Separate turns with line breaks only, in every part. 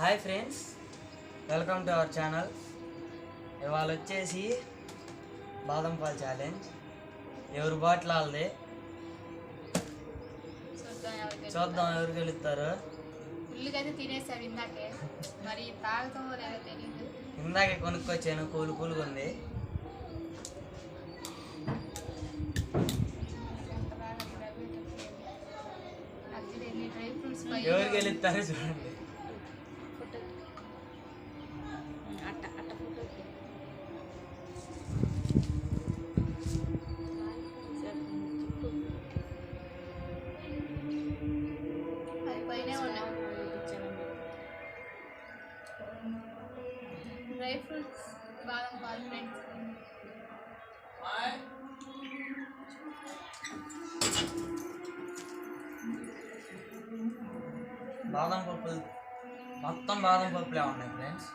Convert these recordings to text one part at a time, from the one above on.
Hi friends welcome to our channel. ఇవాళ వచ్చేసి బాదం పాల్ ఛాలెంజ్ ఎవరు బాటిల్ వాళ్ళది?
చూద్దాం
ఎవరు గెలుస్తారు
ఇందాకే. మరి తాగుతామో లేదో తెలియదు
ఇందాకే కొనుక్కొచ్చాను కూలు కూలుగా ఉంది. ఎవరు గెలుస్తారు చూడండి.
బాదం
పప్పులు మొత్తం బాదం పప్పులే ఉన్నాయి ఫ్రెండ్స్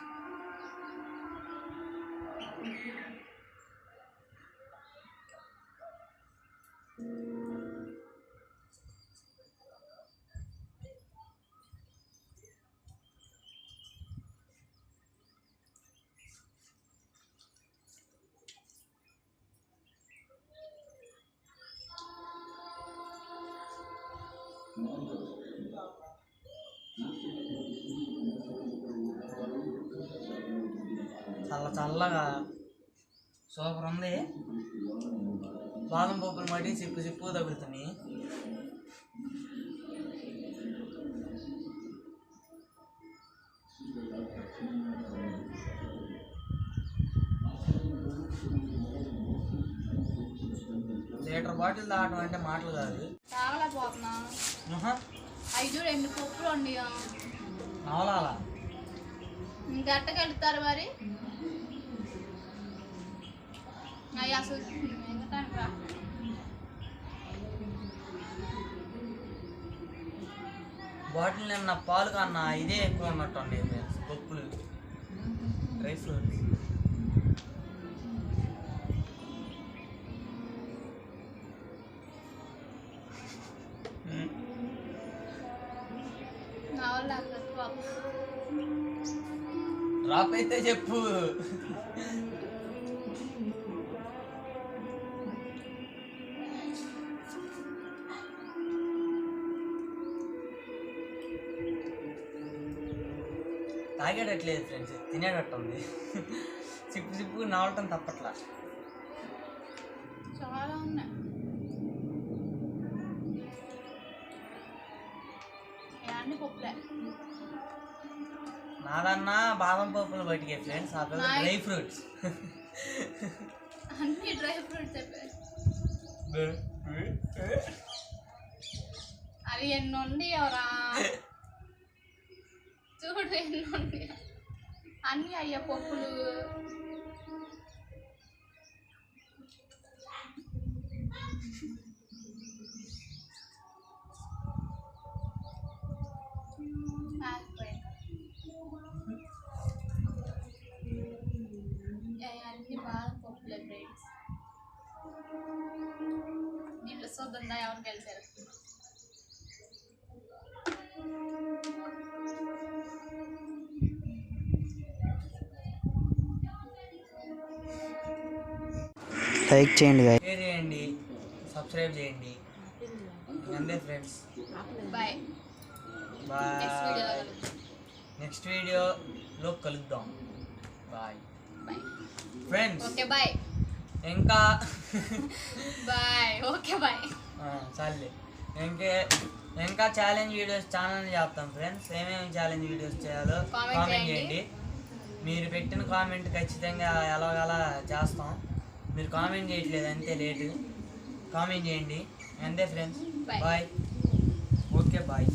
చల్ల చల్లగా సూపర్ ఉంది. బాదం పప్పులు మట్టి సిప్పు సిప్పు తగులుతున్నాయి. లీటర్ బాటిల్ తాగడం అంటే మాటలు కాదు.
ఐదు రెండు పప్పులు వండియాం.
నవలాల?
గట్టకెళ్తారు మరి? రా
బాటిల్ నిన్న పాలు కన్నా ఇదే ఎక్కువ ఉన్నట్టుండి ఫ్రెండ్స్ పప్పులు
పప్పు
డ్రాప్ అయితే చెప్పు. తాగేటట్లేదు ఫ్రెండ్స్ తినేటట్టు ఉంది సిప్పు సిప్పు నవలటం తప్పట్లా.
చాలా ఉన్నాయి. పప్పులే.
నాదన్నా బాదం పప్పులు బయటికి ఫ్రెండ్స్ ఆ. Dry fruits.
అన్ని డ్రై ఫ్రూట్స్ అవి ఎన్ని ఎవరా చూడు ఎన్ని ఉండి అన్ని అయ్యే పప్పులు ఆగిపోయాయి. అవి అన్ని బాగా పప్పులే ఫ్రెండ్స్ దీంట్లో చూద్దా ఎవరు గెలిచారు
లైక్ చేయండి షేర్ చేయండి. సబ్స్క్రైబ్ చేయండి. అంతే friends.
Bye. Next
bye next వీడియోలో కలుద్దాం. బాయ్. Friends
okay bye.
ఇంకా.
బాయ్. Okay bye.
ఆ, చాలే. ఇంకే ఇంకా ఛాలెంజ్ వీడియోస్ ఛానల్ చేస్తాం ఫ్రెండ్స్ ఏమేమి ఛాలెంజ్ వీడియోస్ చేయాలో కామెంట్
చేయండి.
చేయండి. మీరు పెట్టిన కామెంట్ ఖచ్చితంగా ఎలాగలా చేస్తాం. మీరు కామెంట్ చేయట్లేదు అంతే లేటు కామెంట్ చేయండి. అంతే ఫ్రెండ్స్. Bye okay bye.